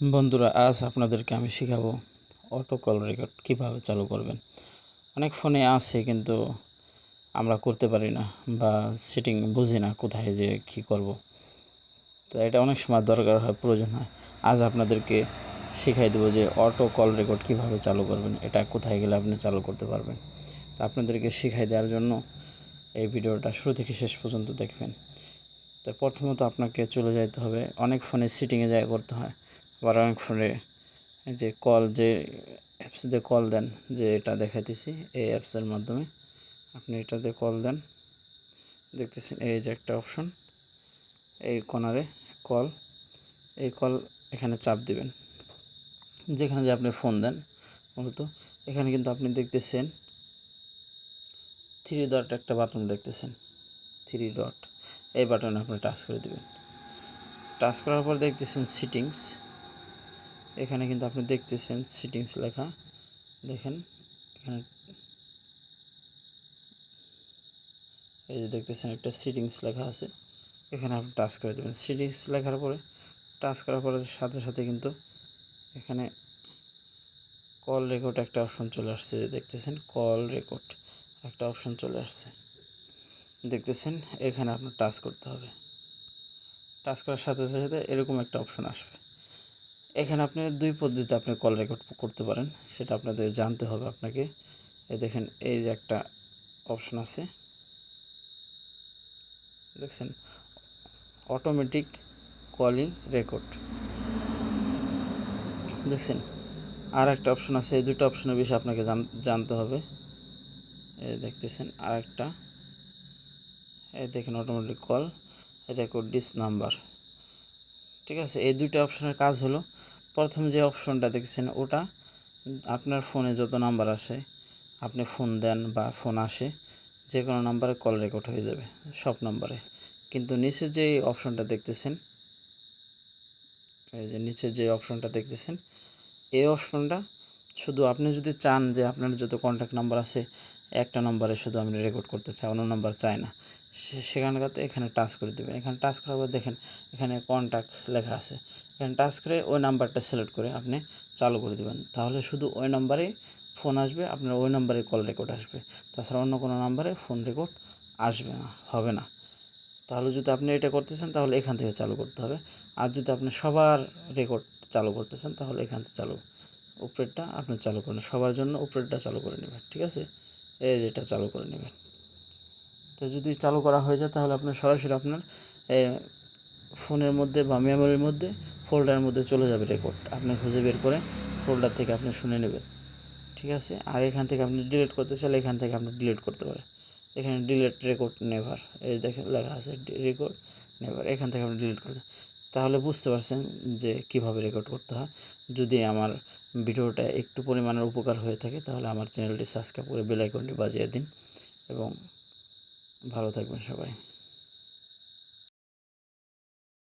বন্ধুরা, আজ আপনাদেরকে আমি শেখাবো অটো কল রেকর্ড কীভাবে চালু করবেন। অনেক ফোনে আছে কিন্তু আমরা করতে পারি না বা সেটিং বুঝি না কোথায় যে কী করব। তো এটা অনেক সময় দরকার হয়, প্রয়োজন হয়। আজ আপনাদেরকে শিখাই দেবো যে অটো কল রেকর্ড কীভাবে চালু করবেন, এটা কোথায় গেলে আপনি চালু করতে পারবেন। তো আপনাদেরকে শিখাই দেওয়ার জন্য এই ভিডিওটা শুরু থেকে শেষ পর্যন্ত দেখবেন। তো প্রথমত আপনাকে চলে যাইতে হবে, অনেক ফোনে সিটিংয়ে যায় করতে হয়। অনেক ফোনে যে কল যে অ্যাপস দিয়ে কল দেন, যে এটা দেখাইতেছি, এই অ্যাপসের মাধ্যমে আপনি এটাতে কল দেন। দেখতেছেন এই যে একটা অপশন এই কর্নারে কল, এই কল এখানে চাপ দিবেন। যেখানে যে আপনি ফোন দেন, মূলত এখানে কিন্তু আপনি দেখতেছেন থ্রি ডট একটা বাটন দেখতেছেন থ্রি ডট এই বাটনে আপনি টাচ করে দিবেন। টাচ করার পর দেখতেছেন সিটিংস এখানে কিন্তু আপনি দেখতেছেন সিটিংস লেখা। দেখেন, এখানে এই যে দেখতেছেন একটা সিটিংস লেখা আছে। এখানে আপনি টাচ করে দেবেন। সিটিংস লেখার পরে টাচ করার পরে সাথে সাথে কিন্তু এখানে কল রেকর্ড একটা অপশন চলে আসছে। দেখতেছেন কল রেকর্ড একটা অপশন চলে আসছে। দেখতেছেন, এখানে আপনার টাচ করতে হবে। টাচ করার সাথে সাথে এরকম একটা অপশন আসবে। এখানে আপনি দুই পদ্ধতিতে আপনি কল রেকর্ড করতে পারেন। সেটা আপনাদের জানতে হবে আপনাকে। এই দেখেন, এই যে একটা অপশন আছে। দেখছেন? অটোমেটিক কলিং রেকর্ড দেখছেন? আর একটা অপশন আছে। এই দুটো অপশনের বিষয়ে আপনাকে জানতে হবে। এই দেখতেছেন আর একটা এই দেখেন automatic call record this number ঠিক আছে? এই দুটো অপশনের কাজ হলো প্রথম যে অপশনটা দেখছেন, ওটা আপনার ফোনে যত নাম্বার আসে, আপনি ফোন দেন বা ফোন আসে, যে কোনো নাম্বারে কল রেকর্ড হয়ে যাবে, সব নাম্বারে। কিন্তু নিচে যে অপশনটা দেখতেছেন, এই যে নিচে যে অপশনটা দেখতেছেন, এই অপশনটা শুধু আপনি যদি চান যে আপনার যত কন্ট্যাক্ট নাম্বার আছে, একটা নাম্বারে শুধু আপনি রেকর্ড করতে চাই অন্য নাম্বার চায় না সেখানকাতে এখানে টাচ করে দেবেন। এখানে টাচ করার পর দেখেন, এখানে কন্ট্যাক্ট লেখা আছে। এখানে টাচ করে ওই নাম্বারটা সিলেক্ট করে আপনি চালু করে দেবেন। তাহলে শুধু ওই নাম্বারে ফোন আসবে, আপনার ওই নাম্বারে কল রেকর্ড আসবে। তাছাড়া অন্য কোনো নাম্বারে ফোন রেকর্ড আসবে না, হবে না। তাহলে যদি আপনি এটা করতেছেন, তাহলে এখান থেকে চালু করতে হবে। আর যদি আপনি সবার রেকর্ড চালু করতেছেন, তাহলে এখান থেকে চালু, উপরেরটা আপনি চালু করেন। সবার জন্য উপরেরটা চালু করে নেবেন, ঠিক আছে? এই যেটা চালু করে নেবেন। তো যদি চালু করা হয়ে যায়, তাহলে আপনার সরাসরি আপনার ফোনের মধ্যে বা মেমোরির মধ্যে ফোল্ডারের মধ্যে চলে যাবে রেকর্ড আপনি খুঁজে বের করে ফোল্ডার থেকে আপনি শুনে নেবেন। ঠিক আছে? আর এখান থেকে আপনি ডিলিট করতে চাইলে এখান থেকে আপনি ডিলিট করতে পারেন। এখানে ডিলিট রেকর্ড নেভার এই দেখে লেখা আছে রেকর্ড নেভার এখান থেকে আপনি ডিলিট করতে তাহলে বুঝতে পারছেন যে কীভাবে রেকর্ড করতে হয়। যদি আমার ভিডিওটা একটু পরিমাণের উপকার হয়ে থাকে, তাহলে আমার চ্যানেলটি সাবস্ক্রাইব করে বেলাইকনটি বাজিয়ে দিন। এবং ভালো থাকবেন সবাই।